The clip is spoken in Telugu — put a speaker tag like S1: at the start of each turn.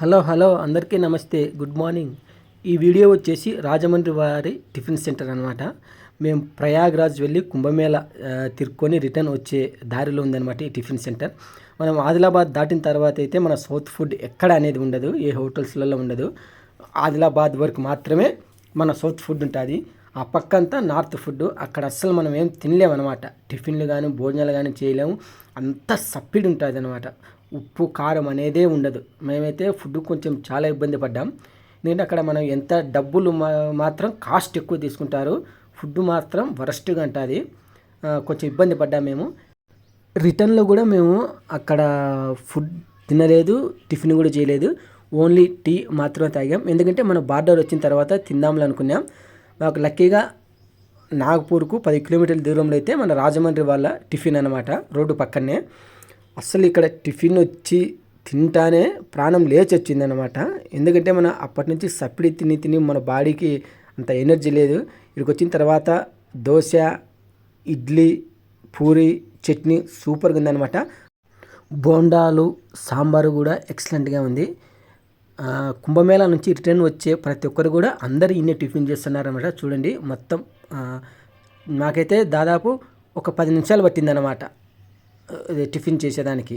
S1: హలో హలో అందరికీ నమస్తే. Good morning. ఈ వీడియో వచ్చేసి రాజమండ్రి వారి టిఫిన్ సెంటర్ అనమాట మేము ప్రయాగ్రాజ్ వెళ్ళి కుంభమేళ తిరుక్కొని రిటర్న్ వచ్చే దారిలో ఉందన్నమాట ఈ టిఫిన్ సెంటర్. మనం ఆదిలాబాద్ దాటిన తర్వాత అయితే మన సౌత్ ఫుడ్ ఎక్కడ అనేది ఉండదు ఏ హోటల్స్లలో ఉండదు. ఆదిలాబాద్ వరకు మాత్రమే మన సౌత్ ఫుడ్ ఉంటుంది. ఆ పక్కంతా నార్త్ ఫుడ్ అక్కడ అస్సలు మనం ఏం తినలేమన్నమాట. టిఫిన్లు కానీ భోజనాలు కానీ చేయలేము. అంత సప్పిడి ఉంటుంది అనమాట ఉప్పు కారం అనేదే ఉండదు. మేమైతే ఫుడ్ కొంచెం చాలా ఇబ్బంది పడ్డాం. ఎందుకంటే అక్కడ మనం ఎంత డబ్బులు మాత్రం కాస్ట్ ఎక్కువ తీసుకుంటారు. ఫుడ్ మాత్రం వరస్ట్గా ఉంటుంది కొంచెం ఇబ్బంది పడ్డాం మేము. రిటర్న్లో కూడా మేము అక్కడ ఫుడ్ తినలేదు టిఫిన్ కూడా చేయలేదు. ఓన్లీ టీ మాత్రమే తాగాం. ఎందుకంటే మనం బార్డర్ వచ్చిన తర్వాత తిందాంలే అనుకున్నాం మాకు లక్కీగా నాగపూర్కు పది కిలోమీటర్ల దూరంలో అయితే మన రాజమండ్రి వాళ్ళ టిఫిన్ అనమాట రోడ్డు పక్కనే. అస్సలు ఇక్కడ టిఫిన్ వచ్చి తింటానే ప్రాణం లేచి వచ్చిందనమాట ఎందుకంటే మన అప్పటి నుంచి సప్పిడి తిని తిని మన బాడీకి అంత ఎనర్జీ లేదు. ఇక్కడికి వచ్చిన తర్వాత దోశ ఇడ్లీ పూరి చట్నీ సూపర్గా ఉందన్నమాట. బోండాలు సాంబారు కూడా ఎక్సలెంట్గా ఉంది. కుంభమేళా నుంచి రిటర్న్ వచ్చే ప్రతి ఒక్కరు కూడా అందరు ఇన్ని టిఫిన్ చేస్తున్నారన్నమాట. చూడండి మొత్తం నాకైతే దాదాపు ఒక పది నిమిషాలు పట్టిందన్నమాట టిఫిన్ చేసేదానికి.